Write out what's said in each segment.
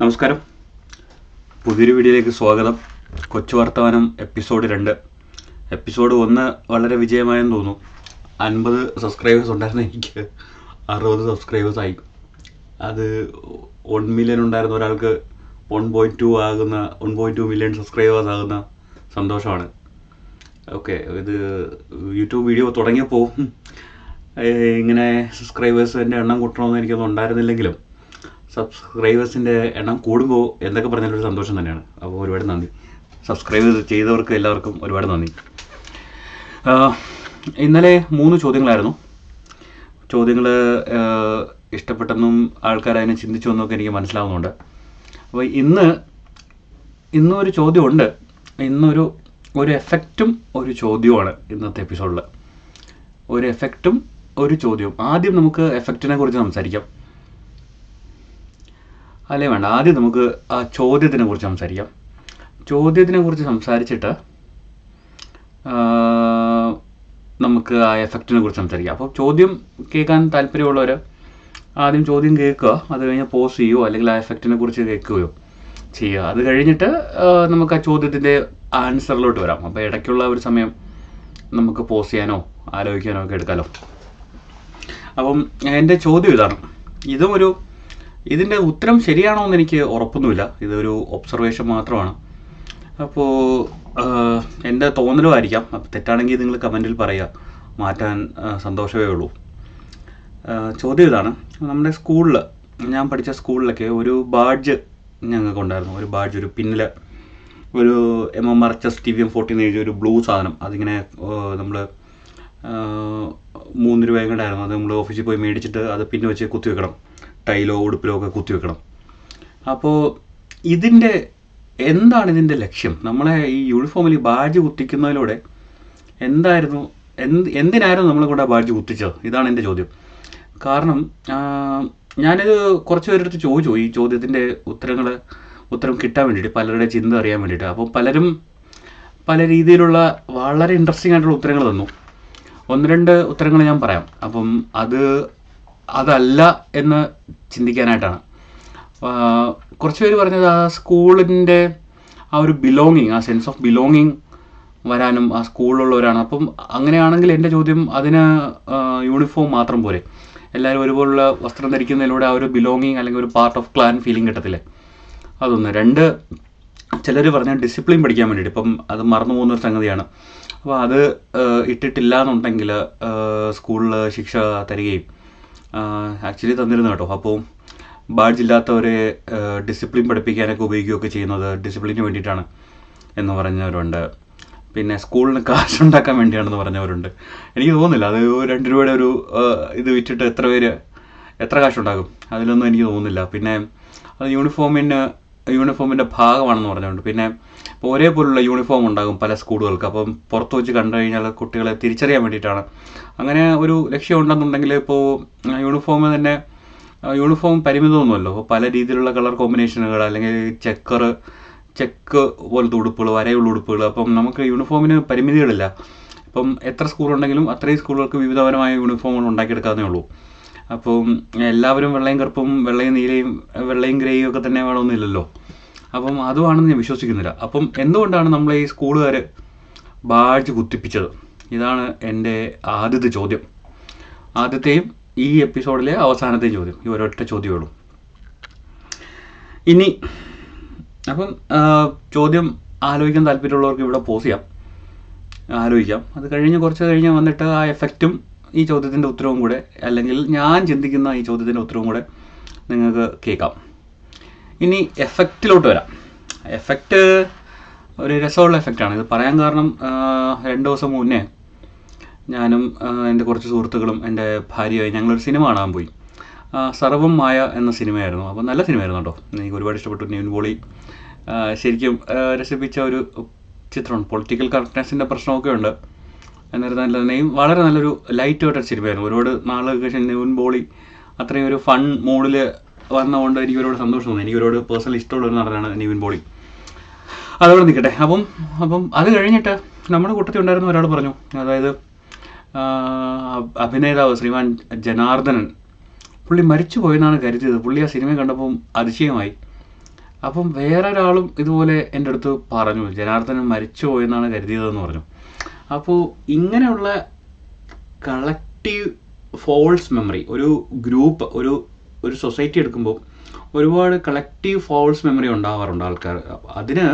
നമസ്കാരം. പുതിയൊരു വീഡിയോയിലേക്ക് സ്വാഗതം. കൊച്ചു വർത്തമാനം എപ്പിസോഡ് രണ്ട്. എപ്പിസോഡ് ഒന്ന് വളരെ വിജയമായെന്ന് തോന്നുന്നു. അൻപത് സബ്സ്ക്രൈബേഴ്സ് ഉണ്ടായിരുന്ന എനിക്ക്. അറുപത് സബ്സ്ക്രൈബേഴ്സ് ആയി. അത് വൺ മില്യൺ ഉണ്ടായിരുന്ന ഒരാൾക്ക് വൺ പോയിന്റ് ടു ആകുന്ന one point two million subscribers ആകുന്ന സന്തോഷമാണ്. ഓക്കെ ഇത് യൂട്യൂബ് വീഡിയോ തുടങ്ങിയപ്പോൾ ഇങ്ങനെ സബ്സ്ക്രൈബേഴ്സിന്റെ എണ്ണം കൂട്ടണമെന്ന് എനിക്കൊന്നും ഉണ്ടായിരുന്നില്ലെങ്കിലും സബ്സ്ക്രൈബേഴ്സിന്റെ എണ്ണം കൂടുമ്പോൾ എന്തൊക്കെ പറഞ്ഞാലും ഒരു സന്തോഷം തന്നെയാണ്. അപ്പോൾ ഒരുപാട് നന്ദി. സബ്സ്ക്രൈബ് ചെയ്തവർക്ക് എല്ലാവർക്കും ഒരുപാട് നന്ദി. ഇന്നലെ മൂന്ന് ചോദ്യങ്ങളായിരുന്നു. ചോദ്യങ്ങൾ ഇഷ്ടപ്പെട്ടെന്നും ആൾക്കാർ അതിനെ ചിന്തിച്ചു എന്നൊക്കെ എനിക്ക് മനസ്സിലാവുന്നുണ്ട്. അപ്പോൾ ഇന്ന് ഇന്നൊരു ചോദ്യമുണ്ട്. ഇന്നൊരു ഒരു എഫക്റ്റും ഒരു ചോദ്യവുമാണ് ഇന്നത്തെ എപ്പിസോഡിൽ ഒരു എഫക്റ്റും ഒരു ചോദ്യവും. ആദ്യം നമുക്ക് എഫക്റ്റിനെ കുറിച്ച് സംസാരിക്കാം. അല്ലേ വേണ്ട. ആദ്യം നമുക്ക് ആ ചോദ്യത്തിനെ കുറിച്ച് സംസാരിക്കാം. ചോദ്യത്തിനെ കുറിച്ച് സംസാരിച്ചിട്ട് നമുക്ക് ആ എഫക്റ്റിനെ കുറിച്ച് സംസാരിക്കാം. അപ്പോൾ ചോദ്യം കേൾക്കാൻ താല്പര്യമുള്ളവർ ആദ്യം ചോദ്യം കേൾക്കുക. അത് കഴിഞ്ഞ് പോസ് ചെയ്യുകയോ അല്ലെങ്കിൽ ആ എഫക്റ്റിനെ കുറിച്ച് കേൾക്കുകയോ ചെയ്യുക. അത് കഴിഞ്ഞിട്ട് നമുക്ക് ആ ചോദ്യത്തിന്റെ ആൻസറിലോട്ട് വരാം. അപ്പോൾ ഇടയ്ക്കുള്ള ഒരു സമയം നമുക്ക് പോസ് ചെയ്യാനോ ആലോചിക്കാനോ ഒക്കെ എടുക്കാമല്ലോ അപ്പം എന്റെ ചോദ്യം ഇതാണ്. ഇതും ഒരു ഇതിന്റെ ഉത്തരം ശരിയാണോ എന്ന് എനിക്ക് ഉറപ്പൊന്നുമില്ല. ഇതൊരു ഒബ്സർവേഷൻ മാത്രമാണ്. അപ്പോൾ എന്റെ തോന്നലുമായിരിക്കാം അപ്പോൾ തെറ്റാണെങ്കിൽ നിങ്ങൾ കമന്റിൽ പറയുക. മാറ്റാൻ സന്തോഷമേ ഉള്ളൂ. ചോദ്യം ഇതാണ്. നമ്മുടെ സ്കൂളിൽ ഞാൻ പഠിച്ച സ്കൂളിലൊക്കെ ഒരു ബാഡ്ജ് ഞങ്ങൾക്ക് ഉണ്ടായിരുന്നു. ഒരു ബാഡ്ജ് ഒരു പിന്നിൽ ഒരു M M R H S T V M fourteen എഴുതിയ ഒരു ബ്ലൂ സാധനം. അതിങ്ങനെ നമ്മൾ മൂന്ന് രൂപയും കൂടായിരുന്നു അത് നമ്മൾ ഓഫീസിൽ പോയി മേടിച്ചിട്ട് അത് പിന്നെ വെച്ച് കുത്തി വെക്കണം. ടൈലോ ഉടുപ്പിലോ ഒക്കെ കുത്തി വെക്കണം. അപ്പോൾ ഇതിന്റെ എന്താണ് ഇതിന്റെ ലക്ഷ്യം? നമ്മളെ ഈ യൂണിഫോമിൽ ബാഡ്ജ് കുത്തിക്കുന്നതിലൂടെ എന്തായിരുന്നു എന്ത് എന്തിനായിരുന്നു നമ്മളെ കൂടെ ബാഡ്ജ് കുത്തിച്ചത്? ഇതാണ് എന്റെ ചോദ്യം. കാരണം ഞാനിത് കുറച്ച് പേരുടെ അടുത്ത് ചോദിച്ചു. ഈ ചോദ്യത്തിന്റെ ഉത്തരങ്ങൾ ഉത്തരം കിട്ടാൻ വേണ്ടിയിട്ട് പലരുടെ ചിന്ത അറിയാൻ വേണ്ടിയിട്ട്. അപ്പോൾ പലരും പല രീതിയിലുള്ള വളരെ ഇൻട്രസ്റ്റിംഗ് ആയിട്ടുള്ള ഉത്തരങ്ങൾ തന്നു. ഒന്ന് രണ്ട് ഉത്തരങ്ങൾ ഞാൻ പറയാം. അപ്പം അത് അതല്ല എന്ന് ചിന്തിക്കാനായിട്ടാണ്. കുറച്ച് പേര് പറഞ്ഞത് ആ സ്കൂളിന്റെ ആ ഒരു ബിലോങ്ങിങ് ആ സെൻസ് ഓഫ് ബിലോങ്ങിങ് വരാനും ആ സ്കൂളിലുള്ളവരാണ്. അപ്പം അങ്ങനെയാണെങ്കിൽ എന്റെ ചോദ്യം അതിന് യൂണിഫോം മാത്രം പോരെ. എല്ലാവരും ഒരുപോലുള്ള വസ്ത്രം ധരിക്കുന്നതിലൂടെ ആ ഒരു ബിലോങ്ങിങ് അല്ലെങ്കിൽ ഒരു പാർട്ട് ഓഫ് ക്ലാൻ ഫീലിംഗ് കിട്ടത്തില്ലേ? അതൊന്ന്. രണ്ട് ചിലർ പറഞ്ഞ ഡിസിപ്ലിൻ പഠിക്കാൻ വേണ്ടിയിട്ട്. ഇപ്പം അത് മറന്നു പോകുന്നൊരു സംഗതിയാണ്. അപ്പോൾ അത് ഇട്ടിട്ടില്ല എന്നുണ്ടെങ്കിൽ സ്കൂളിൽ ശിക്ഷ തരികയും ആക്ച്വലി തന്നിരുന്നു കേട്ടോ. അപ്പോൾ ബാഡ്ജ് ഇല്ലാത്തവരെ ഡിസിപ്ലിൻ പഠിപ്പിക്കാനൊക്കെ ഉപയോഗിക്കുകയൊക്കെ ചെയ്യുന്നത് ഡിസിപ്ലിന് വേണ്ടിയിട്ടാണ് എന്ന് പറഞ്ഞവരുണ്ട്. പിന്നെ സ്കൂളിന് കാശുണ്ടാക്കാൻ വേണ്ടിയാണെന്ന് പറഞ്ഞവരുണ്ട്. എനിക്ക് തോന്നുന്നില്ല. അത് രണ്ട് രൂപയുടെ ഒരു ഇത് വിറ്റിട്ട് എത്ര പേര് എത്ര കാശുണ്ടാകും അതിലൊന്നും എനിക്ക് തോന്നുന്നില്ല. പിന്നെ അത് യൂണിഫോമിന് യൂണിഫോമിന്റെ ഭാഗമാണെന്ന് പറഞ്ഞുകൊണ്ട്. പിന്നെ ഇപ്പോൾ ഒരേപോലുള്ള യൂണിഫോം ഉണ്ടാകും പല സ്കൂളുകൾക്ക് അപ്പം പുറത്ത് വെച്ച് കണ്ടു കഴിഞ്ഞാൽ കുട്ടികളെ തിരിച്ചറിയാൻ വേണ്ടിയിട്ടാണ്. അങ്ങനെ ഒരു ലക്ഷ്യം ഉണ്ടെന്നുണ്ടെങ്കിൽ ഇപ്പോൾ യൂണിഫോം തന്നെ യൂണിഫോം പരിമിതമൊന്നുമല്ലോ. അപ്പോൾ പല രീതിയിലുള്ള കളർ കോമ്പിനേഷനുകൾ അല്ലെങ്കിൽ ചെക്കർ ചെക്ക് പോലത്തെ ഉടുപ്പുകൾ വരയുള്ള ഉടുപ്പുകൾ. അപ്പം നമുക്ക് യൂണിഫോമിന് പരിമിതികളില്ല. ഇപ്പം എത്ര സ്കൂളുണ്ടെങ്കിലും അത്രയും സ്കൂളുകൾക്ക് വിവിധപരമായ യൂണിഫോമുകൾ ഉണ്ടാക്കിയെടുക്കാവുന്നേ ഉള്ളൂ. അപ്പം എല്ലാവരും വെള്ളയും കറുപ്പും വെള്ളയും നീലയും വെള്ളയും ഗ്രേയും ഒക്കെ തന്നെ വേണമെന്നില്ലല്ലോ അപ്പം അതുമാണെന്ന് ഞാൻ വിശ്വസിക്കുന്നില്ല. അപ്പം എന്തുകൊണ്ടാണ് നമ്മൾ ഈ സ്കൂളുകാർ ബാഡ്ജ് കുത്തിപ്പിച്ചത്? ഇതാണ് എന്റെ ആദ്യത്തെ ചോദ്യം. ആദ്യത്തെയും ഈ എപ്പിസോഡിലെ അവസാനത്തെയും ചോദ്യം. ഈ ഒരൊറ്റ ചോദ്യമേ ഉള്ളൂ. ഇനി അപ്പം ചോദ്യം ആലോചിക്കാൻ താല്പര്യമുള്ളവർക്ക് ഇവിടെ പോസ് ചെയ്യാം. ആലോചിക്കാം. അത് കഴിഞ്ഞ് കുറച്ച് കഴിഞ്ഞ് വന്നിട്ട് ആ എഫക്റ്റും ഈ ചോദ്യത്തിന്റെ ഉത്തരവും കൂടെ അല്ലെങ്കിൽ ഞാൻ ചിന്തിക്കുന്ന ഈ ചോദ്യത്തിന്റെ ഉത്തരവും കൂടെ നിങ്ങൾക്ക് കേൾക്കാം. ഇനി എഫക്റ്റിലോട്ട് വരാം. എഫക്റ്റ് ഒരു രസമുള്ള എഫക്റ്റാണ് ഇത് പറയാൻ കാരണം രണ്ട് ദിവസം മുന്നേ ഞാനും എന്റെ കുറച്ച് സുഹൃത്തുക്കളും എന്റെ ഭാര്യയായി ഞങ്ങളൊരു സിനിമ കാണാൻ പോയി. സർവം മായ എന്ന സിനിമയായിരുന്നു. അപ്പോൾ നല്ല സിനിമയായിരുന്നു കേട്ടോ. എനിക്ക് ഒരുപാട് ഇഷ്ടപ്പെട്ടു. നിവിൻ പോളി ശരിക്കും രസിപ്പിച്ച ഒരു ചിത്രമാണ്. പൊളിറ്റിക്കൽ കറക്റ്റ്നെസ്സിന്റെ പ്രശ്നമൊക്കെ ഉണ്ട്. എന്നിരുന്നാൽ തന്നെയും വളരെ നല്ലൊരു ലൈറ്റ് വെയിറ്റഡ് സിനിമയായിരുന്നു. ഒരുപാട് നാളുകൾക്ക് ശേഷം നെവിൻ ബോളി അത്രയും ഒരു ഫൺ മൂഡിൽ വന്നതുകൊണ്ട് എനിക്ക് ഒരുപാട് സന്തോഷം തോന്നി. എനിക്ക് ഒരുപാട് പേഴ്സണൽ ഇഷ്ടമുള്ള ഒരു നടനാണ് നിവിൻ ബോളി അതവിടെ നിൽക്കട്ടെ. അപ്പം അപ്പം അത് കഴിഞ്ഞിട്ട് നമ്മുടെ കൂട്ടത്തിൽ ഉണ്ടായിരുന്ന ഒരാൾ പറഞ്ഞു. അതായത് അഭിനേതാവ് ശ്രീമാൻ ജനാർദ്ദനൻ. പുള്ളി മരിച്ചു പോയെന്നാണ് കരുതിയത്. പുള്ളി ആ സിനിമ കണ്ടപ്പം അതിശയമായി. അപ്പം വേറൊരാളും ഇതുപോലെ എന്റെ അടുത്ത് പറഞ്ഞു. ജനാർദ്ദനൻ മരിച്ചു പോയെന്നാണ് കരുതിയതെന്ന് പറഞ്ഞു. അപ്പോൾ ഇങ്ങനെയുള്ള കളക്റ്റീവ് ഫോൾസ് മെമ്മറി ഒരു ഗ്രൂപ്പ് ഒരു ഒരു സൊസൈറ്റി എടുക്കുമ്പോൾ ഒരുപാട് കളക്റ്റീവ് ഫോൾസ് മെമ്മറി ഉണ്ടാവാറുണ്ട് ആൾക്കാർ. അതിന്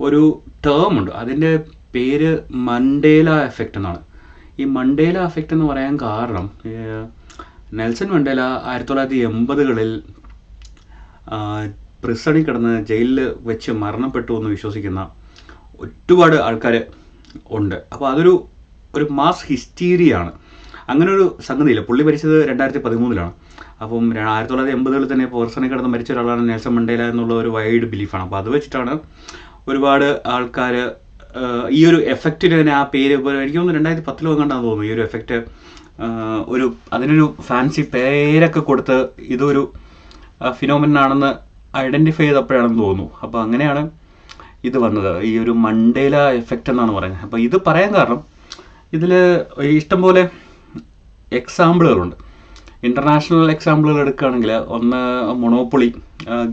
ഒരു ടേം ഉണ്ട്. അതിന്റെ പേര് മണ്ടേല എഫക്റ്റ് എന്നാണ്. ഈ മണ്ടേല എഫക്റ്റ് എന്ന് പറയാൻ കാരണം നെൽസൺ മണ്ടേല ആയിരത്തി തൊള്ളായിരത്തി എൺപതുകളിൽ പ്രിസണിൽ കിടന്ന് ജയിലിൽ വെച്ച് മരണപ്പെട്ടു എന്ന് വിശ്വസിക്കുന്ന ഒരുപാട് ആൾക്കാർ ഉണ്ട്. അപ്പോൾ അതൊരു ഒരു മാസ് ഹിസ്റ്റീരിയാണ്. അങ്ങനെ ഒരു സംഗതിയില്ല. പുള്ളി മരിച്ചത് രണ്ടായിരത്തി പതിമൂന്നിലാണ് അപ്പം ആയിരത്തി തൊള്ളായിരത്തി എൺപതുകളിൽ തന്നെ പേഴ്സണിൽ കിടന്ന് മരിച്ച ഒരാളാണ് നെൽസൺ മണ്ടേല എന്നുള്ള ഒരു വൈഡ് ബിലീഫാണ്. അപ്പോൾ അത് വെച്ചിട്ടാണ് ഒരുപാട് ആൾക്കാർ ഈ ഒരു എഫക്റ്റിന് തന്നെ ആ പേര് എനിക്ക് തോന്നുന്നു രണ്ടായിരത്തി പത്തിലോ കണ്ടാന്ന് തോന്നുന്നു ഈ ഒരു എഫക്റ്റ് ഒരു അതിനൊരു ഫാൻസി പേരൊക്കെ കൊടുത്ത് ഇതൊരു ഫിനോമിനാണെന്ന് ഐഡന്റിഫൈ ചെയ്തപ്പോഴാണെന്ന് തോന്നുന്നു. അപ്പോൾ അങ്ങനെയാണ് ഇത് വന്നത്. ഈ ഒരു മണ്ടേല എഫക്റ്റ് എന്നാണ് പറയുന്നത്. അപ്പോൾ ഇത് പറയാൻ കാരണം ഇതിൽ ഇഷ്ടംപോലെ എക്സാമ്പിളുകളുണ്ട് ഇന്റർനാഷണൽ എക്സാമ്പിളുകൾ എടുക്കുകയാണെങ്കിൽ ഒന്ന് മൊണോപ്പൊളി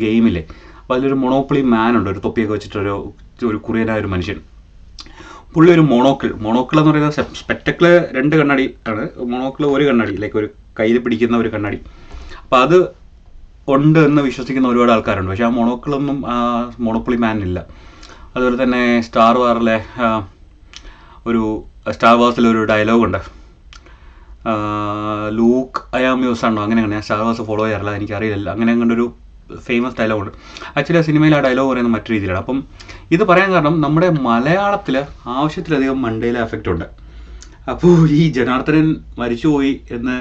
ഗെയിമിലെ അപ്പോൾ അതിലൊരു മൊണോപ്പൊളി മാൻ ഉണ്ട്. ഒരു തൊപ്പിയൊക്കെ വെച്ചിട്ടൊരു ഒരു കുറിയനായ ഒരു മനുഷ്യൻ. പുള്ളി ഒരു മൊണോക്കിൾ മൊണോക്കിൾ എന്ന് പറയുന്നത് സ്പെക്ടക്കിൾ രണ്ട് കണ്ണാടി ആണ്. മൊണോക്കിൾ ഒരു കണ്ണാടി ലൈക്ക് ഒരു കയ്യിൽ പിടിക്കുന്ന ഒരു കണ്ണാടി. അപ്പം അത് ഉണ്ട് എന്ന് വിശ്വസിക്കുന്ന ഒരുപാട് ആൾക്കാരുണ്ട്. പക്ഷേ ആ മൊണോക്കിളൊന്നും മൊണോപ്പൊളി മാനില്ല അതുപോലെ തന്നെ സ്റ്റാർ വാറിലെ ഒരു സ്റ്റാർ വാർസിലെ ഒരു ഡയലോഗ് ഉണ്ട് ലൂക്ക് യൂസ് ആണോ അങ്ങനെ അങ്ങനെ സ്റ്റാർ വാർസ് ഫോളോ ചെയ്യാറില്ല എനിക്കറിയില്ല. അങ്ങനെ അങ്ങനെ ഒരു ഫേമസ് ഡയലോഗ് ഉണ്ട് ആക്ച്വലി ആ സിനിമയിൽ ആ ഡയലോഗ് പറയുന്നത് മറ്റു രീതിയിലാണ്. അപ്പം ഇത് പറയാൻ കാരണം നമ്മുടെ മലയാളത്തിൽ ആവശ്യത്തിലധികം മണ്ടയിലെ എഫക്റ്റ് ഉണ്ട് അപ്പോൾ ഈ ജനാർദ്ദനൻ മരിച്ചുപോയി എന്ന്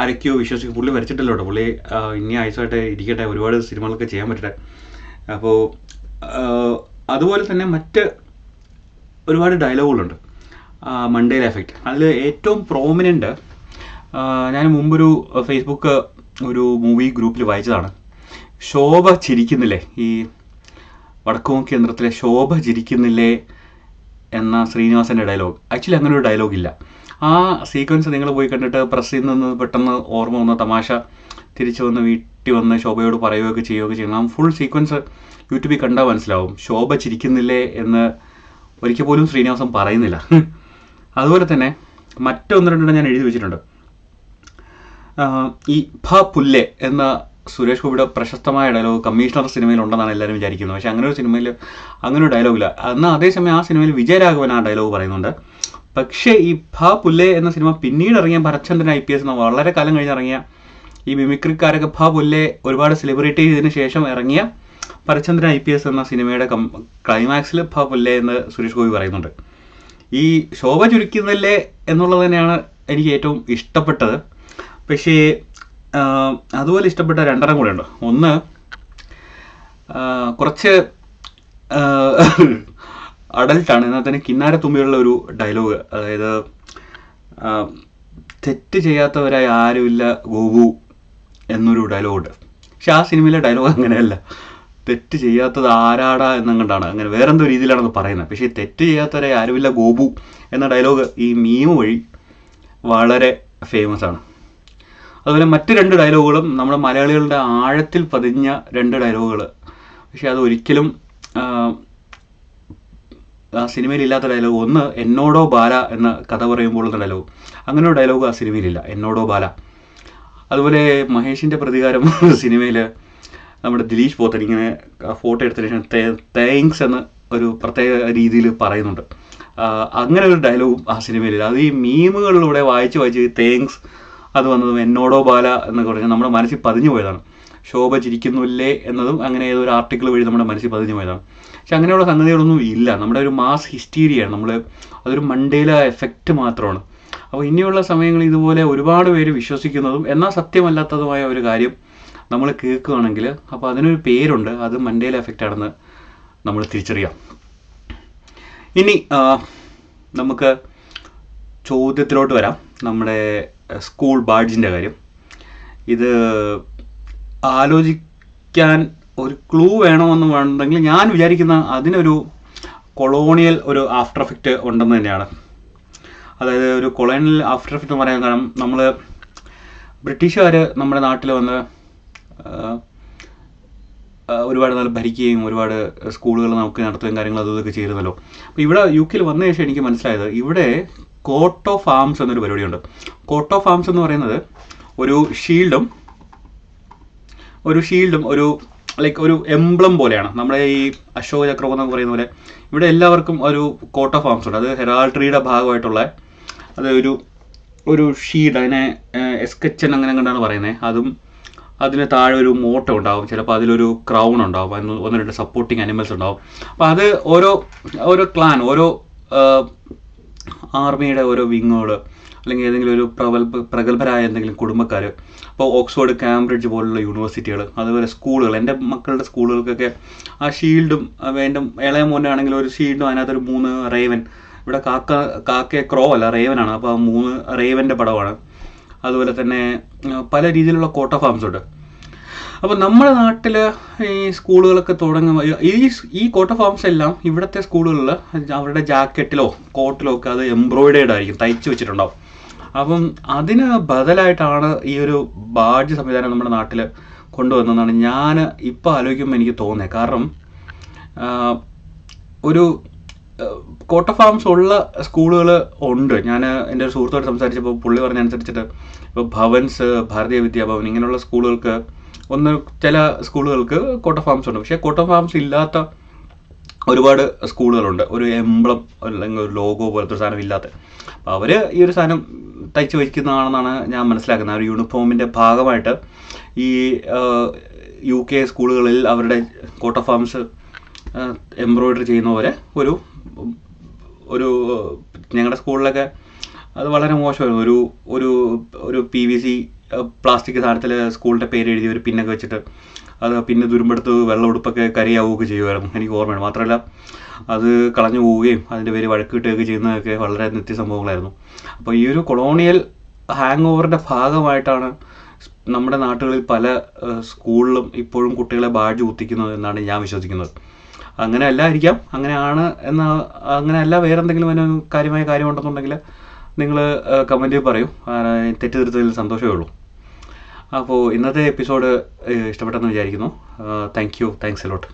ആരൊക്കെയോ വിശ്വസിക്കും പുള്ളി മരിച്ചിട്ടില്ല കേട്ടോ. പുള്ളി ആ, ഇനി ആയുസമായിട്ട് ഇരിക്കട്ടെ ഒരുപാട് സിനിമകളൊക്കെ ചെയ്യാൻ പറ്റട്ടെ. അപ്പോൾ അതുപോലെ തന്നെ മറ്റ് ഒരുപാട് ഡയലോഗുകളുണ്ട് മണ്ടേൽ എഫക്റ്റ് അതിൽ ഏറ്റവും പ്രോമിനന്റ് ഞാൻ മുമ്പൊരു ഫേസ്ബുക്ക് ഒരു മൂവി ഗ്രൂപ്പിൽ വായിച്ചതാണ്. ശോഭ ചിരിക്കുന്നില്ലേ? ഈ വടക്കുമുഖി കേന്ദ്രത്തിലെ ശോഭ ചിരിക്കുന്നില്ലേ എന്ന ശ്രീനിവാസന്റെ ഡയലോഗ് ആക്ച്വലി അങ്ങനെ ഒരു ഡയലോഗ് ഇല്ല. ആ സീക്വൻസ് നിങ്ങൾ പോയി കണ്ടിട്ട് പ്രസ്സിൽ നിന്ന് പെട്ടെന്ന് ഓർമ്മ വന്ന തമാശ തിരിച്ചു വന്ന് വീട്ടിൽ വന്ന് ശോഭയോട് പറയുകയൊക്കെ ചെയ്യുകയൊക്കെ ചെയ്യണം ഫുൾ സീക്വൻസ് യൂട്യൂബിൽ കണ്ടാൽ മനസ്സിലാവും. ശോഭ ചിരിക്കുന്നില്ലേ എന്ന് ഒരിക്കൽ പോലും ശ്രീനിവാസൻ പറയുന്നില്ല. അതുപോലെ തന്നെ മറ്റൊന്ന് രണ്ടെണ്ണം ഞാൻ എഴുതി വെച്ചിട്ടുണ്ട്. ഈ ഭ പുല്ലെ എന്ന സുരേഷ് ഗോപിയുടെ പ്രശസ്തമായ ഡയലോഗ് കമ്മീഷണർ സിനിമയിൽ ഉണ്ടെന്നാണ് എല്ലാവരും വിചാരിക്കുന്നത്. പക്ഷേ അങ്ങനെ ഒരു സിനിമയിൽ അങ്ങനെ ഒരു ഡയലോഗില്ല എന്നാൽ അതേസമയം ആ സിനിമയിൽ വിജയരാഘവൻ ആ ഡയലോഗ് പറയുന്നുണ്ട്. പക്ഷേ ഈ ഭ പുല്ലെ എന്ന സിനിമ പിന്നീട് ഇറങ്ങിയ ഭരച്ചന്ദ്രൻ ഐ പി എസ് എന്ന വളരെ കാലം കഴിഞ്ഞ് ഇറങ്ങിയ ഈ മിമിക്രിക്കാരൊക്കെ ഭ പുല്ലെ ഒരുപാട് സെലിബ്രേറ്റ് ചെയ്തതിന് ശേഷം ഇറങ്ങിയ പരച്ചന്ദ്രൻ ഐ പി എസ് എന്ന സിനിമയുടെ കം ക്ലൈമാക്സിൽ ഭ പുല്ലെ എന്ന് സുരേഷ് ഗോപി പറയുന്നുണ്ട്. ഈ ശോഭ ചുരുക്കുന്നല്ലേ എന്നുള്ളത് തന്നെയാണ് എനിക്ക് ഏറ്റവും ഇഷ്ടപ്പെട്ടത്. പക്ഷേ അതുപോലെ ഇഷ്ടപ്പെട്ട രണ്ടെണ്ണം കൂടെ ഉണ്ട്. ഒന്ന് കുറച്ച് അഡൽട്ടാണ് എന്നാൽ തന്നെ കിന്നാര തുമ്പിയുള്ള ഒരു ഡയലോഗ് അതായത് തെറ്റ് ചെയ്യാത്തവരായി ആരുമില്ല ഗോപു. എന്നൊരു ഡയലോഗുണ്ട് പക്ഷെ ആ സിനിമയിലെ ഡയലോഗ് അങ്ങനെയല്ല. തെറ്റ് ചെയ്യാത്തത് ആരാടാ എന്നങ്ങണ്ടാണ് അങ്ങനെ വേറെന്തോ രീതിയിലാണെന്ന് പറയുന്നത്. പക്ഷേ ഈ തെറ്റ് ചെയ്യാത്തവരെ ആരുമില്ല ഗോപു എന്ന ഡയലോഗ് ഈ മീമ് വഴി വളരെ ഫേമസ് ആണ്. അതുപോലെ മറ്റ് രണ്ട് ഡയലോഗുകളും നമ്മുടെ മലയാളികളുടെ ആഴത്തിൽ പതിഞ്ഞ രണ്ട് ഡയലോഗുകൾ പക്ഷെ അത് ഒരിക്കലും ആ സിനിമയിൽ ഇല്ലാത്ത ഡയലോഗ് ഒന്ന് എന്നോടോ ബാല എന്ന കഥ പറയുമ്പോൾ ഉള്ള ഡയലോഗ് അങ്ങനെ ഒരു ഡയലോഗ് ആ സിനിമയിലില്ല എന്നോടോ ബാല. അതുപോലെ മഹേഷിന്റെ പ്രതികാരം സിനിമയിൽ നമ്മുടെ ദിലീഷ് പോത്തൻ ഇങ്ങനെ ഫോട്ടോ എടുത്തതിന് ശേഷം താങ്ക്സ് എന്ന് ഒരു പ്രത്യേക രീതിയിൽ പറയുന്നുണ്ട്. അങ്ങനെ ഒരു ഡയലോഗും ആ സിനിമയിൽ അത് ഈ മീമുകളിലൂടെ വായിച്ച് വായിച്ച് താങ്ക്സ് അത് വന്നതും എന്നോടോ ബാല എന്നൊക്കെ പറഞ്ഞാൽ നമ്മുടെ മനസ്സിൽ പതിഞ്ഞു പോയതാണ്. ശോഭ ചിരിക്കുന്നില്ലേ എന്നതും അങ്ങനെ ഏതൊരു ആർട്ടിക്കിൾ വഴി നമ്മുടെ മനസ്സിൽ പതിഞ്ഞു പോയതാണ്. പക്ഷെ അങ്ങനെയുള്ള സംഗതികളൊന്നും ഇല്ല. നമ്മുടെ ഒരു മാസ് ഹിസ്റ്റീരിയാണ് നമ്മൾ അതൊരു മണ്ടേല എഫക്റ്റ് മാത്രമാണ്. അപ്പോൾ ഇനിയുള്ള സമയങ്ങളിൽ ഇതുപോലെ ഒരുപാട് പേര് വിശ്വസിക്കുന്നതും എന്നാൽ സത്യമല്ലാത്തതുമായ ഒരു കാര്യം നമ്മൾ കേൾക്കുകയാണെങ്കിൽ അപ്പോൾ അതിനൊരു പേരുണ്ട് അത് മണ്ടേല എഫക്റ്റ് ആണെന്ന് നമ്മൾ തിരിച്ചറിയാം. ഇനി നമുക്ക് ചോദ്യത്തിലോട്ട് വരാം. നമ്മുടെ സ്കൂൾ ബാഡ്ജിന്റെ കാര്യം. ഇത് ആലോചിക്കാൻ ഒരു ക്ലൂ വേണമെന്ന് വേണമെങ്കിൽ ഞാൻ വിചാരിക്കുന്ന അതിനൊരു കൊളോണിയൽ ഒരു ആഫ്റ്റർ എഫക്റ്റ് ഉണ്ടെന്ന് തന്നെയാണ്. അതായത് ഒരു കൊളോണിയൽ ആഫ്റ്റർ എഫക്റ്റ് എന്ന് പറയാൻ കാരണം നമ്മൾ ബ്രിട്ടീഷുകാർ നമ്മുടെ നാട്ടിൽ വന്ന് ഒരുപാട് നല്ല ഭരിക്കുകയും ഒരുപാട് സ്കൂളുകൾ നമുക്ക് നടത്തുകയും കാര്യങ്ങൾ അതും ഇതൊക്കെ ചെയ്തിരുന്നല്ലോ. അപ്പോൾ ഇവിടെ യു കെയിൽ വന്ന ശേഷം എനിക്ക് മനസ്സിലായത് ഇവിടെ കോട്ട് ഓഫ് ആംസ് എന്നൊരു പരിപാടിയുണ്ട്. കോട്ട് ഓഫ് ആംസ് എന്ന് പറയുന്നത് ഒരു ഷീൽഡും ഒരു ഷീൽഡും ഒരു ലൈക്ക് ഒരു എംബ്ലം പോലെയാണ്. നമ്മുടെ ഈ അശോക ചക്രം എന്നൊക്കെ പറയുന്ന പോലെ ഇവിടെ എല്ലാവർക്കും ഒരു കോട്ട് ഓഫ് ആംസ് ഉണ്ട്. അത് ഹെറാൾട്രിയുടെ ഭാഗമായിട്ടുള്ള അത് ഒരു ഒരു ഷീഡ് അതിനെ എസ്കെച്ചൻ അങ്ങനെ കണ്ടാണ് പറയുന്നത് അതും അതിന് താഴെ ഒരു മോട്ട ഉണ്ടാവും. ചിലപ്പോൾ അതിലൊരു ക്രൗൺ ഉണ്ടാവും. ഒന്ന് രണ്ട് സപ്പോർട്ടിങ് അനിമൽസ് ഉണ്ടാവും. അപ്പോൾ അത് ഓരോ ഓരോ ക്ലാൻ ഓരോ ആർമിയുടെ ഓരോ വിങ്ങുകൾ അല്ലെങ്കിൽ ഏതെങ്കിലും ഒരു പ്രഗൽഭ പ്രഗത്ഭരായ എന്തെങ്കിലും കുടുംബക്കാർ ഇപ്പോൾ ഓക്സ്ഫോർഡ് കാംബ്രിഡ്ജ് പോലുള്ള യൂണിവേഴ്സിറ്റികൾ അതുപോലെ സ്കൂളുകൾ എന്റെ മക്കളുടെ സ്കൂളുകൾക്കൊക്കെ ആ ഷീൽഡും വേണ്ടും ഇളയ മോനാണെങ്കിൽ ഒരു ഷീൽഡും അതിനകത്തൊരു മൂന്ന് റേവൻ ഇവിടെ കാക്ക കാക്ക ക്രോ അല്ല റേവനാണ്. അപ്പോൾ മൂന്ന് റേവന്റെ പടമാണ് അതുപോലെ തന്നെ പല രീതിയിലുള്ള കോട്ട ഫാംസ് ഉണ്ട്. അപ്പോൾ നമ്മുടെ നാട്ടിൽ ഈ സ്കൂളുകളൊക്കെ തുടങ്ങുമ്പോൾ ഈ ഈ കോട്ട ഫാംസ് എല്ലാം ഇവിടുത്തെ സ്കൂളുകളിൽ അവരുടെ ജാക്കറ്റിലോ കോട്ടിലോ ഒക്കെ അത് എംബ്രോയിഡേഡ് ആയിരിക്കും തയ്ച്ച് വെച്ചിട്ടുണ്ടാവും. അപ്പം അതിന് ബദലായിട്ടാണ് ഈ ഒരു ബാഡ്ജ് സംവിധാനം നമ്മുടെ നാട്ടിൽ കൊണ്ടുവന്നതെന്നാണ് ഞാൻ ഇപ്പോൾ ആലോചിക്കുമ്പോൾ എനിക്ക് തോന്നുന്നത് കാരണം ഒരു കോട്ട ഫാംസ് ഉള്ള സ്കൂളുകൾ ഉണ്ട്. ഞാൻ എന്റെ ഒരു സുഹൃത്തോട് സംസാരിച്ചപ്പോൾ പുള്ളി പറഞ്ഞ അനുസരിച്ചിട്ട് ഇപ്പോൾ ഭവൻസ് ഭാരതീയ വിദ്യാഭവൻ ഇങ്ങനെയുള്ള സ്കൂളുകൾക്ക് ഒന്ന് ചില സ്കൂളുകൾക്ക് കോട്ട ഫാംസ് ഉണ്ട്. പക്ഷേ കോട്ട ഫാംസ് ഇല്ലാത്ത ഒരുപാട് സ്കൂളുകളുണ്ട്. ഒരു എംബ്ലം അല്ലെങ്കിൽ ഒരു ലോഗോ പോലത്തെ ഒരു സാധനം ഇല്ലാത്ത. അപ്പോൾ അവർ ഈ ഒരു സാധനം തയ്ച്ച് വയ്ക്കുന്നതാണെന്നാണ് ഞാൻ മനസ്സിലാക്കുന്നത്. ആ ഒരു യൂണിഫോമിന്റെ ഭാഗമായിട്ട് ഈ യു കെ സ്കൂളുകളിൽ അവരുടെ കോട്ട ഫാംസ് എംബ്രോയിഡറി ചെയ്യുന്ന പോലെ ഒരു ഒരു ഞങ്ങളുടെ സ്കൂളിലൊക്കെ അത് വളരെ മോശമായിരുന്നു. ഒരു ഒരു ഒരു പി വി സി പ്ലാസ്റ്റിക് സാധനത്തിൽ സ്കൂളിന്റെ പേര് എഴുതി ഒരു പിന്നൊക്കെ വെച്ചിട്ട് അത് പിന്നെ തുരുമ്പെടുത്ത് വെള്ളം ഉടുപ്പൊക്കെ കരിയാവുകയൊക്കെ ചെയ്യുമായിരുന്നു എനിക്ക് ഓർമ്മയാണ് മാത്രമല്ല അത് കളഞ്ഞു പോവുകയും അതിന്റെ പേര് വഴക്ക് കിട്ടുകയൊക്കെ ചെയ്യുന്നതൊക്കെ വളരെ നിത്യസംഭവങ്ങളായിരുന്നു. അപ്പോൾ ഈ ഒരു കൊളോണിയൽ ഹാങ് ഓവറിന്റെ ഭാഗമായിട്ടാണ് നമ്മുടെ നാട്ടുകളിൽ പല സ്കൂളിലും ഇപ്പോഴും കുട്ടികളെ ബാഡ്ജ് കുത്തിക്കുന്നത് എന്നാണ് ഞാൻ വിശ്വസിക്കുന്നത്. അങ്ങനെ അല്ലായിരിക്കാം അങ്ങനെയാണ് എന്ന അങ്ങനെ അല്ല വേറെ എന്തെങ്കിലും അതിന് കാര്യമായ ഉണ്ടെന്നുണ്ടെങ്കിൽ നിങ്ങൾ കമന്റ് പറയൂ. തെറ്റിദ്ധരുത്തതിൽ സന്തോഷമേ ഉള്ളൂ. അപ്പോൾ ഇന്നത്തെ എപ്പിസോഡ് ഇഷ്ടപ്പെട്ടെന്ന് വിചാരിക്കുന്നു. Thank you thanks a lot